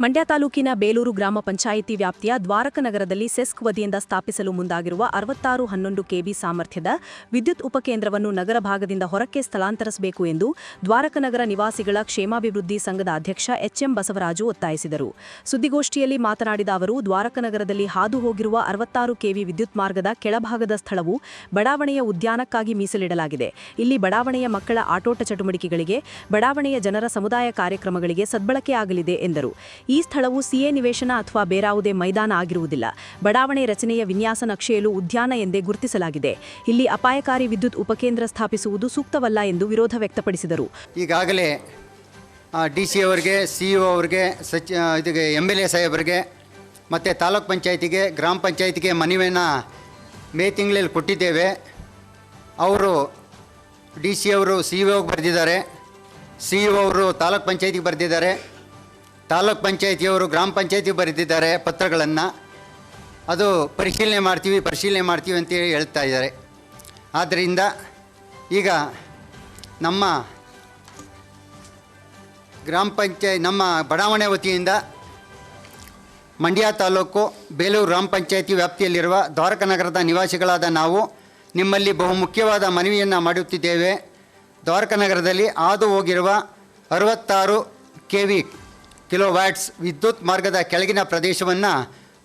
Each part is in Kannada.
ಮಂಡ್ಯ ತಾಲೂಕಿನ ಬೇಲೂರು ಗ್ರಾಮ ಪಂಚಾಯಿತಿ ವ್ಯಾಪ್ತಿಯ ದ್ವಾರಕ ನಗರದಲ್ಲಿ ಸೆಸ್ಕ್ ವತಿಯಿಂದ ಸ್ಥಾಪಿಸಲು ಮುಂದಾಗಿರುವ ಅರವತ್ತಾರು ಹನ್ನೊಂದು ಕೆಬಿ ಸಾಮರ್ಥ್ಯದ ವಿದ್ಯುತ್ ಉಪಕೇಂದ್ರವನ್ನು ನಗರ ಭಾಗದಿಂದ ಹೊರಕ್ಕೆ ಸ್ಥಳಾಂತರಿಸಬೇಕು ಎಂದು ದ್ವಾರಕನಗರ ನಿವಾಸಿಗಳ ಕ್ಷೇಮಾಭಿವೃದ್ಧಿ ಸಂಘದ ಅಧ್ಯಕ್ಷ ಎಚ್ಎಂ ಬಸವರಾಜು ಒತ್ತಾಯಿಸಿದರು. ಸುದ್ದಿಗೋಷ್ಠಿಯಲ್ಲಿ ಮಾತನಾಡಿದ ಅವರು ದ್ವಾರಕನಗರದಲ್ಲಿ ಹಾದು ಹೋಗಿರುವ ಅರವತ್ತಾರು ಕೆವಿ ವಿದ್ಯುತ್ ಮಾರ್ಗದ ಕೆಳಭಾಗದ ಸ್ಥಳವು ಬಡಾವಣೆಯ ಉದ್ಯಾನಕ್ಕಾಗಿ ಮೀಸಲಿಡಲಾಗಿದೆ. ಇಲ್ಲಿ ಬಡಾವಣೆಯ ಮಕ್ಕಳ ಆಟೋಟ ಚಟುವಟಿಕೆಗಳಿಗೆ, ಬಡಾವಣೆಯ ಜನರ ಸಮುದಾಯ ಕಾರ್ಯಕ್ರಮಗಳಿಗೆ ಸದ್ಬಳಕೆಯಾಗಲಿದೆ ಎಂದರು. ಈ ಸ್ಥಳವು ಸಿಎ ನಿವೇಶನ ಅಥವಾ ಬೇರಾವುದೇ ಮೈದಾನ ಆಗಿರುವುದಿಲ್ಲ. ಬಡಾವಣೆ ರಚನೆಯ ವಿನ್ಯಾಸ ನಕ್ಷೆಯಲ್ಲೂ ಉದ್ಯಾನ ಎಂದೇ ಗುರುತಿಸಲಾಗಿದೆ. ಇಲ್ಲಿ ಅಪಾಯಕಾರಿ ವಿದ್ಯುತ್ ಉಪಕೇಂದ್ರ ಸ್ಥಾಪಿಸುವುದು ಸೂಕ್ತವಲ್ಲ ಎಂದು ವಿರೋಧ ವ್ಯಕ್ತಪಡಿಸಿದರು. ಈಗಾಗಲೇ ಡಿ ಸಿ ಅವರಿಗೆ, ಸಿ ಇ ಅವ್ರಿಗೆ, ಸಚ್ ಇದಕ್ಕೆ ಎಂ ಎಲ್ ಎ ಸಾಹೇಬರಿಗೆ, ಮತ್ತು ತಾಲೂಕ್ ಪಂಚಾಯತಿಗೆ, ಗ್ರಾಮ ಪಂಚಾಯತಿಗೆ ಮನವಿಯನ್ನು ಮೇ ತಿಂಗಳಲ್ಲಿ ಕೊಟ್ಟಿದ್ದೇವೆ. ಅವರು, ಡಿ ಸಿ ಅವರು ಸಿ ಇ ಬರೆದಿದ್ದಾರೆ. ಸಿ ಇ ಅವರು ತಾಲೂಕ್ ಪಂಚಾಯತಿಗೆ ಬರೆದಿದ್ದಾರೆ. ತಾಲೂಕ್ ಪಂಚಾಯತಿಯವರು ಗ್ರಾಮ ಪಂಚಾಯತಿ ಬರೆದಿದ್ದಾರೆ ಪತ್ರಗಳನ್ನು. ಅದು ಪರಿಶೀಲನೆ ಮಾಡ್ತೀವಿ ಪರಿಶೀಲನೆ ಮಾಡ್ತೀವಿ ಅಂತೇಳಿ ಹೇಳ್ತಾ ಇದ್ದಾರೆ. ಆದ್ದರಿಂದ ಈಗ ನಮ್ಮ ಗ್ರಾಮ ಪಂಚಾಯತ್ ನಮ್ಮ ಬಡಾವಣೆ ವತಿಯಿಂದ ಮಂಡ್ಯ ತಾಲೂಕು ಬೇಲೂರು ಗ್ರಾಮ ಪಂಚಾಯತಿ ವ್ಯಾಪ್ತಿಯಲ್ಲಿರುವ ದ್ವಾರಕ ನಗರದ ನಿವಾಸಿಗಳಾದ ನಾವು ನಿಮ್ಮಲ್ಲಿ ಬಹುಮುಖ್ಯವಾದ ಮನವಿಯನ್ನು ಮಾಡುತ್ತಿದ್ದೇವೆ. ದ್ವಾರಕ ನಗರದಲ್ಲಿ ಹಾದು ಹೋಗಿರುವ ಅರವತ್ತಾರು ಕೆ ವಿ ಕಿಲೋ ವ್ಯಾಟ್ಸ್ ವಿದ್ಯುತ್ ಮಾರ್ಗದ ಕೆಳಗಿನ ಪ್ರದೇಶವನ್ನು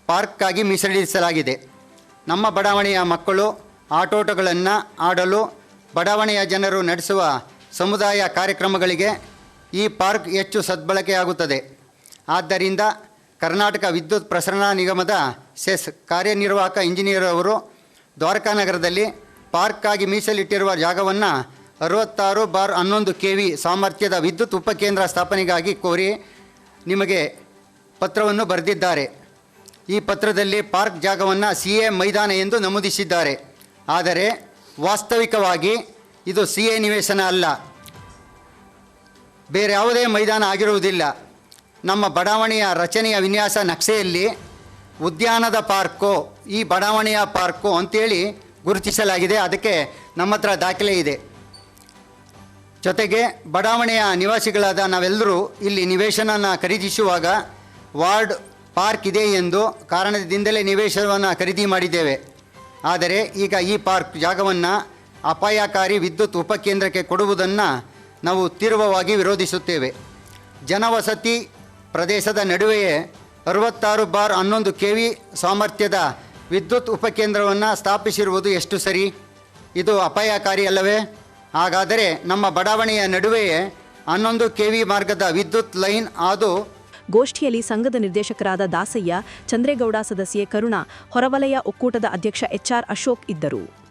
ಪಾರ್ಕ್ಗಾಗಿ ಮೀಸಲಿಡಿಸಲಾಗಿದೆ. ನಮ್ಮ ಬಡಾವಣೆಯ ಮಕ್ಕಳು, ಆಟೋಟಗಳನ್ನು ಆಡಲು ಬಡಾವಣೆಯ ಜನರು ನಡೆಸುವ ಸಮುದಾಯ ಕಾರ್ಯಕ್ರಮಗಳಿಗೆ ಈ ಪಾರ್ಕ್ ಹೆಚ್ಚು ಸದ್ಬಳಕೆಯಾಗುತ್ತದೆ. ಆದ್ದರಿಂದ ಕರ್ನಾಟಕ ವಿದ್ಯುತ್ ಪ್ರಸರಣ ನಿಗಮದ ಸೆಸ್ ಕಾರ್ಯನಿರ್ವಾಹಕ ಇಂಜಿನಿಯರ್ ಅವರು ದ್ವಾರಕಾನಗರದಲ್ಲಿ ಪಾರ್ಕ್ಗಾಗಿ ಮೀಸಲಿಟ್ಟಿರುವ ಜಾಗವನ್ನು ಅರವತ್ತಾರು ಬಾರ್ ಹನ್ನೊಂದು ಕೆ ವಿ ಸಾಮರ್ಥ್ಯದ ವಿದ್ಯುತ್ ಉಪಕೇಂದ್ರ ಸ್ಥಾಪನೆಗಾಗಿ ಕೋರಿ ನಿಮಗೆ ಪತ್ರವನ್ನು ಬರೆದಿದ್ದಾರೆ. ಈ ಪತ್ರದಲ್ಲಿ ಪಾರ್ಕ್ ಜಾಗವನ್ನು ಸಿ ಎ ಮೈದಾನ ಎಂದು ನಮೂದಿಸಿದ್ದಾರೆ. ಆದರೆ ವಾಸ್ತವಿಕವಾಗಿ ಇದು ಸಿ ಎ ನಿವೇಶನ ಅಲ್ಲ. ಬೇರೆ ಯಾವುದೇ ಮೈದಾನ ಆಗಿರುವುದಿಲ್ಲ. ನಮ್ಮ ಬಡಾವಣೆಯ ರಚನೆಯ ವಿನ್ಯಾಸ ನಕ್ಷೆಯಲ್ಲಿ ಉದ್ಯಾನದ ಪಾರ್ಕು, ಈ ಬಡಾವಣೆಯ ಪಾರ್ಕು ಅಂತೇಳಿ ಗುರುತಿಸಲಾಗಿದೆ. ಅದಕ್ಕೆ ನಮ್ಮ ಹತ್ರ ದಾಖಲೆ ಇದೆ. ಜೊತೆಗೆ ಬಡಾವಣೆಯ ನಿವಾಸಿಗಳಾದ ನಾವೆಲ್ಲರೂ ಇಲ್ಲಿ ನಿವೇಶನನ ಖರೀದಿಸುವಾಗ ವಾರ್ಡ್ ಪಾರ್ಕ್ ಇದೆ ಎಂದು ಕಾರಣದಿಂದಲೇ ನಿವೇಶನವನ್ನು ಖರೀದಿ ಮಾಡಿದ್ದೇವೆ. ಆದರೆ ಈಗ ಈ ಪಾರ್ಕ್ ಜಾಗವನ್ನು ಅಪಾಯಕಾರಿ ವಿದ್ಯುತ್ ಉಪಕೇಂದ್ರಕ್ಕೆ ಕೊಡುವುದನ್ನು ನಾವು ತೀವ್ರವಾಗಿ ವಿರೋಧಿಸುತ್ತೇವೆ. ಜನವಸತಿ ಪ್ರದೇಶದ ನಡುವೆಯೇ ಅರವತ್ತಾರು ಬಾರ್ ಹನ್ನೊಂದು ಕೆ ವಿ ಸಾಮರ್ಥ್ಯದ ವಿದ್ಯುತ್ ಉಪಕೇಂದ್ರವನ್ನು ಸ್ಥಾಪಿಸಿರುವುದು ಎಷ್ಟು ಸರಿ? ಇದು ಅಪಾಯಕಾರಿ ಅಲ್ಲವೇ? ಹಾಗಾದರೆ ನಮ್ಮ ಬಡಾವಣೆಯ ನಡುವೆಯೇ ಹನ್ನೊಂದು ಕೆವಿ ಮಾರ್ಗದ ವಿದ್ಯುತ್ ಲೈನ್ ಆದು ಗೋಷ್ಠಿಯಲ್ಲಿ ಸಂಘದ ನಿರ್ದೇಶಕರಾದ ದಾಸಯ್ಯ, ಚಂದ್ರೇಗೌಡ ಸದಸ್ಯೆ ಕರುಣಾ, ಹೊರವಲಯ ಒಕ್ಕೂಟದ ಅಧ್ಯಕ್ಷ ಎಚ್ಆರ್ ಅಶೋಕ್ ಇದ್ದರು.